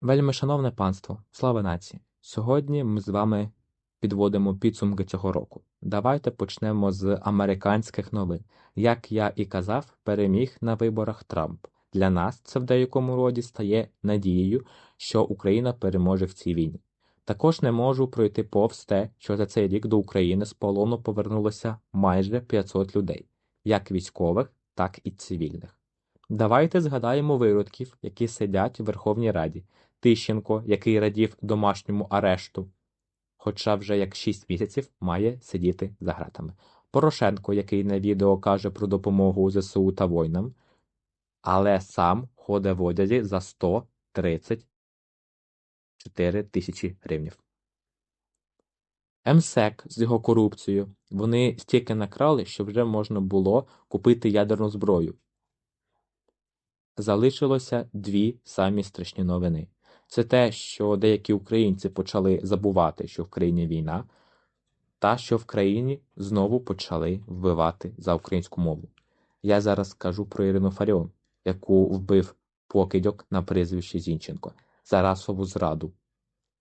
Вельмишановне панство, слава нації! Сьогодні ми з вами підводимо підсумки цього року. Давайте почнемо з американських новин. Як я і казав, переміг на виборах Трамп. Для нас це в деякому роді стає надією, що Україна переможе в цій війні. Також не можу пройти повз те, що за цей рік до України з полону повернулося майже 500 людей, як військових, так і цивільних. Давайте згадаємо виродків, які сидять у Верховній Раді. Тищенко, який радів домашньому арешту, хоча вже як 6 місяців має сидіти за гратами. Порошенко, який на відео каже про допомогу ЗСУ та воїнам, але сам ходить в одязі за 134 тисячі гривнів. МСЕК з його корупцією. Вони стільки накрали, що вже можна було купити ядерну зброю. Залишилося дві самі страшні новини. Це те, що деякі українці почали забувати, що в країні війна, та що в країні знову почали вбивати за українську мову. Я зараз скажу про Ірину Фаріон, яку вбив покидьок на прізвищі Зінченко за расову зраду.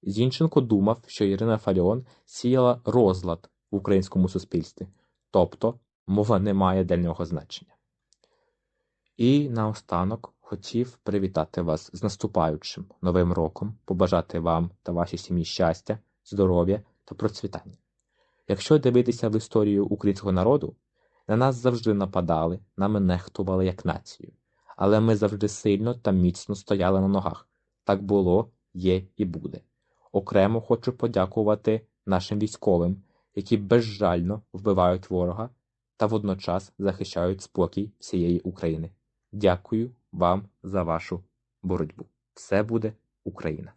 Зінченко думав, що Ірина Фаріон сіяла розлад в українському суспільстві, тобто мова не має для нього значення. І наостанок хотів привітати вас з наступаючим новим роком, побажати вам та вашій сім'ї щастя, здоров'я та процвітання. Якщо дивитися в історію українського народу, на нас завжди нападали, нами нехтували як націю, але ми завжди сильно та міцно стояли на ногах. Так було, є і буде. Окремо хочу подякувати нашим військовим, які безжально вбивають ворога та водночас захищають спокій всієї України. Дякую вам за вашу боротьбу. Все буде Україна!